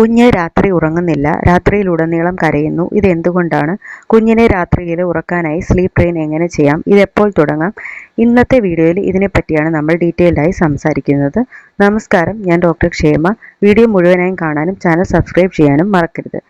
കുഞ്ഞ് രാത്രി ഉറങ്ങുന്നില്ല. രാത്രിയിലുടനീളം കരയുന്നു. ഇതെന്തുകൊണ്ടാണ്? കുഞ്ഞിനെ രാത്രിയിൽ ഉറക്കാനായി സ്ലീപ്പ് ട്രെയിൻ എങ്ങനെ ചെയ്യാം? ഇതെപ്പോൾ തുടങ്ങാം? ഇന്നത്തെ വീഡിയോയിൽ ഇതിനെപ്പറ്റിയാണ് നമ്മൾ ഡീറ്റെയിൽഡായി സംസാരിക്കുന്നത്. നമസ്കാരം. ഞാൻ ഡോക്ടർ ക്ഷേമ. വീഡിയോ മുഴുവനായും കാണാനും ചാനൽ സബ്സ്ക്രൈബ് ചെയ്യാനും മറക്കരുത്.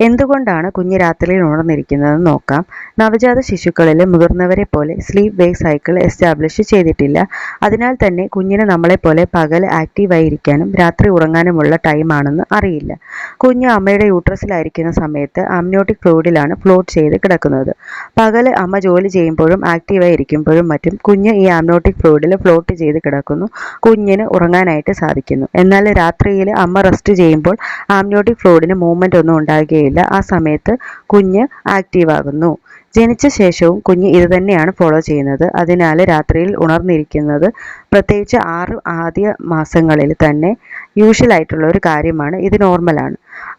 എന്തുകൊണ്ടാണ് കുഞ്ഞ് രാത്രിയിൽ ഉണർന്നിരിക്കുന്നതെന്ന് നോക്കാം. നവജാത ശിശുക്കളിൽ മുതിർന്നവരെ പോലെ സ്ലീപ്പ് വേക്ക് സൈക്കിൾ എസ്റ്റാബ്ലിഷ് ചെയ്തിട്ടില്ല. അതിനാൽ തന്നെ കുഞ്ഞിന് നമ്മളെപ്പോലെ പകൽ ആക്റ്റീവായിരിക്കാനും രാത്രി ഉറങ്ങാനുമുള്ള ടൈമാണെന്ന് അറിയില്ല. കുഞ്ഞ് അമ്മയുടെ യൂട്രസിലായിരിക്കുന്ന സമയത്ത് അമ്നോട്ടിക് ഫ്ലൂയിഡിലാണ് ഫ്ലോട്ട് ചെയ്ത് കിടക്കുന്നത്. പകൽ അമ്മ ജോലി ചെയ്യുമ്പോഴും ആക്റ്റീവായിരിക്കുമ്പോഴും മറ്റും കുഞ്ഞ് ഈ അമ്നോട്ടിക് ഫ്ലൂയിഡിൽ ഫ്ലോട്ട് ചെയ്ത് കിടക്കുന്നു. കുഞ്ഞിന് ഉറങ്ങാനായിട്ട് സാധിക്കുന്നു. എന്നാൽ രാത്രിയിൽ അമ്മ റെസ്റ്റ് ചെയ്യുമ്പോൾ ആംനോട്ടിക് ഫ്ലൂയിഡിന് മൂവ്മെന്റ് ഒന്നും ഉണ്ടാകുകയില്ല. ആ സമയത്ത് കുഞ്ഞ് ആക്റ്റീവ് ആകുന്നു. ജനിച്ച ശേഷവും കുഞ്ഞ് ഇത് തന്നെയാണ് ഫോളോ ചെയ്യുന്നത്. അതിനാൽ രാത്രിയിൽ ഉണർന്നിരിക്കുന്നത് പ്രത്യേകിച്ച് ആറ് ആദ്യ മാസങ്ങളിൽ തന്നെ യൂഷ്വൽ ആയിട്ടുള്ള ഒരു കാര്യമാണ്. ഇത് നോർമലാണ്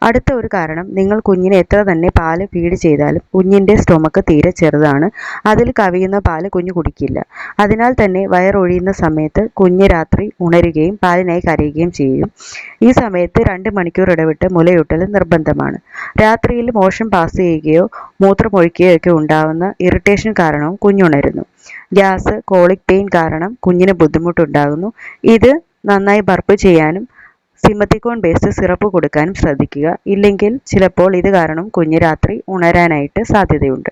അടുത്ത ഒരു കാരണം നിങ്ങൾ കുഞ്ഞിനെ എത്ര തന്നെ പാൽ ഫീഡ് ചെയ്താലും കുഞ്ഞിന്റെ സ്റ്റൊമക്ക് തീരെ ചെറുതാണ്. അതിൽ കവിയുന്ന പാൽ കുഞ്ഞ് കുടിക്കില്ല. അതിനാൽ തന്നെ വയറൊഴിയുന്ന സമയത്ത് കുഞ്ഞ് രാത്രി ഉണരുകയും പാലിനായി കരയുകയും ചെയ്യും. ഈ സമയത്ത് രണ്ട് മണിക്കൂർ ഇടവിട്ട് മുലയൂട്ടൽ നിർബന്ധമാണ്. രാത്രിയിൽ മോശം പാസ് ചെയ്യുകയോ മൂത്രമൊഴിക്കുകയോ ഒക്കെ ഉണ്ടാവുന്ന ഇറിറ്റേഷൻ കാരണവും കുഞ്ഞുണരുന്നു. ഗ്യാസ് കോളിക് പെയിൻ കാരണം കുഞ്ഞിന് ബുദ്ധിമുട്ടുണ്ടാകുന്നു. ഇത് നന്നായി ബർപ്പ് ചെയ്യാനും സിമത്തിക്കോൺ ബേസ്ഡ് സിറപ്പ് കൊടുക്കാനും ശ്രദ്ധിക്കുക. ഇല്ലെങ്കിൽ ചിലപ്പോൾ ഇത് കാരണം കുഞ്ഞ് രാത്രി ഉണരാനായിട്ട് സാധ്യതയുണ്ട്.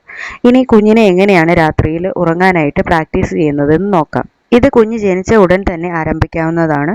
ഇനി കുഞ്ഞിനെ എങ്ങനെയാണ് രാത്രിയിൽ ഉറങ്ങാനായിട്ട് പ്രാക്ടീസ് ചെയ്യുന്നതെന്ന് നോക്കാം. ഇത് കുഞ്ഞ് ജനിച്ച ഉടൻ തന്നെ ആരംഭിക്കാവുന്നതാണ്.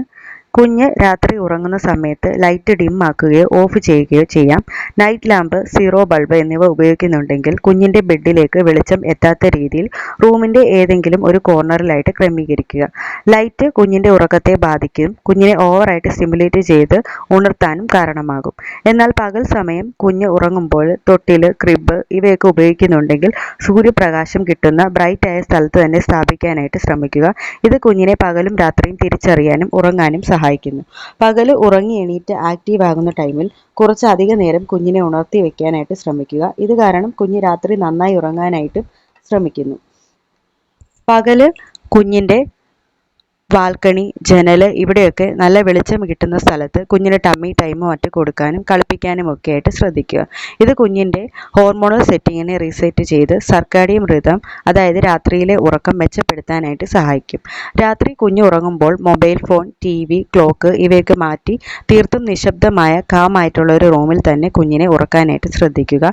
കുഞ്ഞ് രാത്രി ഉറങ്ങുന്ന സമയത്ത് ലൈറ്റ് ഡിം ആക്കുകയോ ഓഫ് ചെയ്യുകയോ ചെയ്യാം. നൈറ്റ് ലാമ്പ് സീറോ ബൾബ് എന്നിവ ഉപയോഗിക്കുന്നുണ്ടെങ്കിൽ കുഞ്ഞിന്റെ ബെഡിലേക്ക് വെളിച്ചം എത്താത്ത രീതിയിൽ റൂമിന്റെ ഏതെങ്കിലും ഒരു കോർണറിലായിട്ട് ക്രമീകരിക്കുക. ലൈറ്റ് കുഞ്ഞിന്റെ ഉറക്കത്തെ ബാധിക്കും. കുഞ്ഞിനെ ഓവറായിട്ട് സ്റ്റിമുലേറ്റ് ചെയ്ത് ഉണർത്താനും കാരണമാകും. എന്നാൽ പകൽ സമയം കുഞ്ഞ് ഉറങ്ങുമ്പോൾ തൊട്ടിൽ ക്രിബ് ഇവയൊക്കെ ഉപയോഗിക്കുന്നുണ്ടെങ്കിൽ സൂര്യപ്രകാശം കിട്ടുന്ന ബ്രൈറ്റ് ആയ സ്ഥലത്ത് തന്നെ സ്ഥാപിക്കാനായിട്ട് ശ്രമിക്കുക. ഇത് കുഞ്ഞിനെ പകലും രാത്രിയും തിരിച്ചറിയാനും ഉറങ്ങാനും സഹായിക്കുന്നു. പകൽ ഉറങ്ങി എണീറ്റ് ആക്റ്റീവ് ആകുന്ന ടൈമിൽ കുറച്ച് അധിക നേരം കുഞ്ഞിനെ ഉണർത്തി വെക്കാനായിട്ട് ശ്രമിക്കുക. ഇത് കാരണം കുഞ്ഞ് രാത്രി നന്നായി ഉറങ്ങാനായിട്ട് ശ്രമിക്കുന്നു. പകൽ കുഞ്ഞിന്റെ ബാൽക്കണി ജനൽ ഇവിടെയൊക്കെ നല്ല വെളിച്ചം കിട്ടുന്ന സ്ഥലത്ത് കുഞ്ഞിന് ടമ്മി ടൈമോ മറ്റ് കൊടുക്കാനും കളിപ്പിക്കാനും ഒക്കെ ആയിട്ട് ശ്രദ്ധിക്കുക. ഇത് കുഞ്ഞിന്റെ ഹോർമോണൽ സെറ്റിങ്ങിനെ റീസെറ്റ് ചെയ്ത് സർക്കാഡിയം ഋതം അതായത് രാത്രിയിലെ ഉറക്കം മെച്ചപ്പെടുത്താനായിട്ട് സഹായിക്കും. രാത്രി കുഞ്ഞ് ഉറങ്ങുമ്പോൾ mobile phone T V clock ഇവയൊക്കെ മാറ്റി തീർത്തും നിശബ്ദമായ കാമായിട്ടുള്ള ഒരു റൂമിൽ തന്നെ കുഞ്ഞിനെ ഉറക്കാനായിട്ട് ശ്രദ്ധിക്കുക.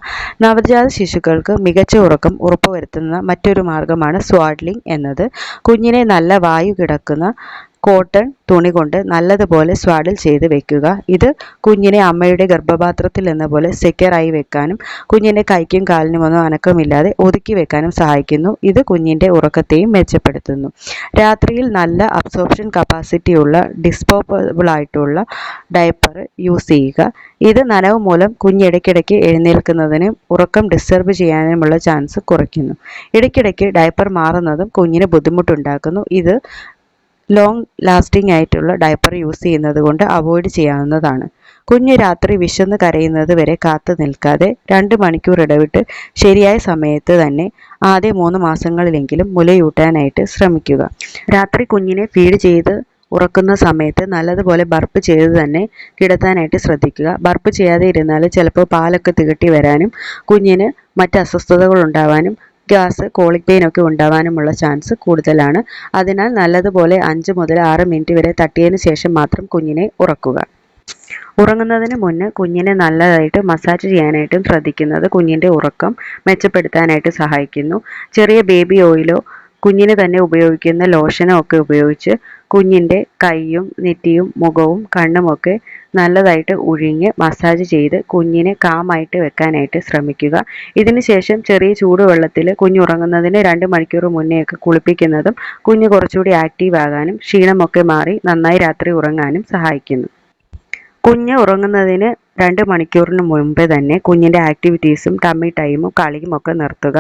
നവജാത ശിശുക്കൾക്ക് മികച്ച ഉറക്കം ഉറപ്പുവരുത്തുന്ന മറ്റൊരു മാർഗമാണ് സ്വാഡ്ലിംഗ് എന്നത്. കുഞ്ഞിനെ നല്ല വായു കിടക്കുന്ന കോട്ടൺ തുണി കൊണ്ട് നല്ലതുപോലെ സ്വാഡിൽ ചെയ്ത് വെക്കുക. ഇത് കുഞ്ഞിനെ അമ്മയുടെ ഗർഭപാത്രത്തിൽ എന്ന പോലെ സെക്യൂറായി വെക്കാനും കുഞ്ഞിന്റെ കൈക്കും കാലിനും ഒന്നും അനക്കമില്ലാതെ ഒതുക്കി വെക്കാനും സഹായിക്കുന്നു. ഇത് കുഞ്ഞിന്റെ ഉറക്കത്തെയും മെച്ചപ്പെടുത്തുന്നു. രാത്രിയിൽ നല്ല അബ്സോർപ്ഷൻ കപ്പാസിറ്റിയുള്ള ഡിസ്പോസിബിൾ ആയിട്ടുള്ള ഡയപ്പർ യൂസ് ചെയ്യുക. ഇത് നനവ് മൂലം കുഞ്ഞ് ഇടയ്ക്കിടയ്ക്ക് എഴുന്നേൽക്കുന്നതിനും ഉറക്കം ഡിസ്റ്റർബ് ചെയ്യാനുമുള്ള ചാൻസ് കുറയ്ക്കുന്നു. ഇടയ്ക്കിടയ്ക്ക് ഡയപ്പർ മാറുന്നതും കുഞ്ഞിന് ബുദ്ധിമുട്ടുണ്ടാക്കുന്നു. ഇത് ലോങ് ലാസ്റ്റിംഗ് ആയിട്ടുള്ള ഡയപ്പർ യൂസ് ചെയ്യുന്നത് കൊണ്ട് അവോയ്ഡ് ചെയ്യാവുന്നതാണ്. കുഞ്ഞ് രാത്രി വിശന്ന് കരയുന്നത് വരെ കാത്തു നിൽക്കാതെ രണ്ട് മണിക്കൂർ ഇടവിട്ട് ശരിയായ സമയത്ത് തന്നെ ആദ്യ മൂന്ന് മാസങ്ങളിലെങ്കിലും മുലയൂട്ടാനായിട്ട് ശ്രമിക്കുക. രാത്രി കുഞ്ഞിനെ ഫീഡ് ചെയ്ത് ഉറക്കുന്ന സമയത്ത് നല്ലതുപോലെ ബർപ്പ് ചെയ്ത് തന്നെ കിടത്താനായിട്ട് ശ്രദ്ധിക്കുക. ബർപ്പ് ചെയ്യാതെ ഇരുന്നാൽ ചിലപ്പോൾ പാലൊക്കെ തികട്ടി വരാനും കുഞ്ഞിന് മറ്റ് അസ്വസ്ഥതകൾ ഉണ്ടാവാനും ഗ്യാസ് കോളിക് പെയിൻ ഒക്കെ ഉണ്ടാവാനുമുള്ള ചാൻസ് കൂടുതലാണ്. അതിനാൽ നല്ലതുപോലെ അഞ്ച് മുതൽ ആറ് മിനിറ്റ് വരെ തട്ടിയതിന് ശേഷം മാത്രം കുഞ്ഞിനെ ഉറക്കുക. ഉറങ്ങുന്നതിന് മുന്നേ കുഞ്ഞിനെ നല്ലതായിട്ട് മസാജ് ചെയ്യാനായിട്ടും ശ്രദ്ധിക്കുന്നത് കുഞ്ഞിന്റെ ഉറക്കം മെച്ചപ്പെടുത്താനായിട്ട് സഹായിക്കുന്നു. ചെറിയ ബേബി ഓയിലോ കുഞ്ഞിന് തന്നെ ഉപയോഗിക്കുന്ന ലോഷനോ ഒക്കെ ഉപയോഗിച്ച് കുഞ്ഞിന്റെ കൈയും നെറ്റിയും മുഖവും കണ്ണുമൊക്കെ നല്ലതായിട്ട് ഉഴിഞ്ഞ് മസാജ് ചെയ്ത് കുഞ്ഞിനെ കാമായിട്ട് വെക്കാനായിട്ട് ശ്രമിക്കുക. ഇതിന് ശേഷം ചെറിയ ചൂടുവെള്ളത്തിൽ കുഞ്ഞ് ഉറങ്ങുന്നതിന് രണ്ട് മണിക്കൂർ മുന്നെയൊക്കെ കുളിപ്പിക്കുന്നതും കുഞ്ഞ് കുറച്ചുകൂടി ആക്റ്റീവ് ആകാനും ക്ഷീണമൊക്കെ മാറി നന്നായി രാത്രി ഉറങ്ങാനും സഹായിക്കുന്നു. കുഞ്ഞ് ഉറങ്ങുന്നതിന് രണ്ട് മണിക്കൂറിന് മുമ്പ് തന്നെ കുഞ്ഞിന്റെ ആക്ടിവിറ്റീസും ടമ്മി ടൈമും കളിയും ഒക്കെ നിർത്തുക.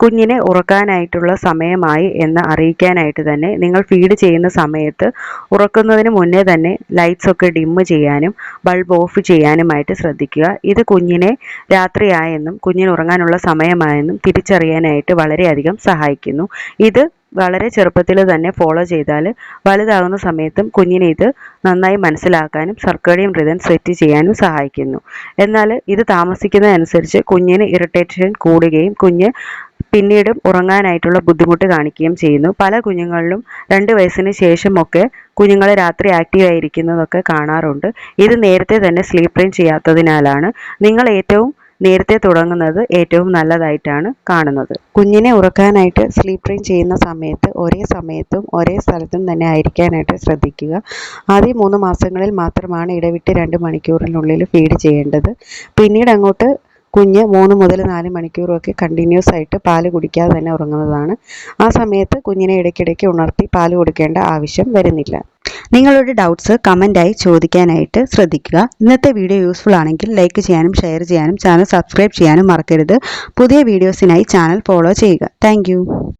കുഞ്ഞിനെ ഉറക്കാനായിട്ടുള്ള സമയമായി എന്ന് അറിയിക്കാനായിട്ട് തന്നെ നിങ്ങൾ ഫീഡ് ചെയ്യുന്ന സമയത്ത് ഉറക്കുന്നതിന് മുന്നേ തന്നെ ലൈറ്റ്സ് ഒക്കെ ഡിമ്മ് ചെയ്യാനും ബൾബ് ഓഫ് ചെയ്യാനുമായിട്ട് ശ്രദ്ധിക്കുക. ഇത് കുഞ്ഞിനെ രാത്രിയായെന്നും കുഞ്ഞിന് ഉറങ്ങാനുള്ള സമയമായെന്നും തിരിച്ചറിയാനായിട്ട് വളരെയധികം സഹായിക്കുന്നു. ഇത് വളരെ ചെറുപ്പത്തിൽ തന്നെ ഫോളോ ചെയ്താൽ വലുതാകുന്ന സമയത്തും കുഞ്ഞിനെ ഇത് നന്നായി മനസ്സിലാക്കാനും സർക്കേഡിയം റിതം സെറ്റ് ചെയ്യാനും സഹായിക്കുന്നു. എന്നാൽ ഇത് താമസിക്കുന്നതനുസരിച്ച് കുഞ്ഞിന് ഇറിറ്റേഷൻ കൂടുകയും കുഞ്ഞ് പിന്നീടും ഉറങ്ങാനായിട്ടുള്ള ബുദ്ധിമുട്ട് കാണിക്കുകയും ചെയ്യുന്നു. പല കുഞ്ഞുങ്ങളിലും രണ്ട് വയസ്സിന് ശേഷമൊക്കെ കുഞ്ഞുങ്ങൾ രാത്രി ആക്റ്റീവ് ആയിരിക്കുന്നതൊക്കെ കാണാറുണ്ട്. ഇത് നേരത്തെ തന്നെ സ്ലീപ്പ് ട്രെയിൻ ചെയ്യാത്തതിനാലാണ്. നിങ്ങൾ ഏറ്റവും നേരത്തെ തുടങ്ങുന്നത് ഏറ്റവും നല്ലതായിട്ടാണ് കാണുന്നത്. കുഞ്ഞിനെ ഉറക്കാനായിട്ട് സ്ലീപ്പ് ട്രെയിൻ ചെയ്യുന്ന സമയത്ത് ഒരേ സമയത്തും ഒരേ സ്ഥലത്തും തന്നെ ആയിരിക്കാനായിട്ട് ശ്രദ്ധിക്കുക. ആദ്യ മൂന്ന് മാസങ്ങളിൽ മാത്രമാണ് ഇടവിട്ട് രണ്ട് മണിക്കൂറിനുള്ളിൽ ഫീഡ് ചെയ്യേണ്ടത്. പിന്നീട് അങ്ങോട്ട് കുഞ്ഞ് മൂന്ന് മുതൽ നാല് മണിക്കൂറൊക്കെ കണ്ടിന്യൂസ് ആയിട്ട് പാൽ കുടിക്കാതെ തന്നെ ഉറങ്ങുന്നതാണ്. ആ സമയത്ത് കുഞ്ഞിനെ ഇടയ്ക്കിടയ്ക്ക് ഉണർത്തി പാൽ കൊടുക്കേണ്ട ആവശ്യം വരുന്നില്ല. നിങ്ങളുടെ ഡൗട്ട്സ് കമന്റായി ചോദിക്കാനായിട്ട് ശ്രദ്ധിക്കുക. ഇന്നത്തെ വീഡിയോ യൂസ്ഫുൾ ആണെങ്കിൽ ലൈക്ക് ചെയ്യാനും ഷെയർ ചെയ്യാനും ചാനൽ സബ്സ്ക്രൈബ് ചെയ്യാനും മറക്കരുത്. പുതിയ വീഡിയോസിനായി ചാനൽ ഫോളോ ചെയ്യുക. താങ്ക്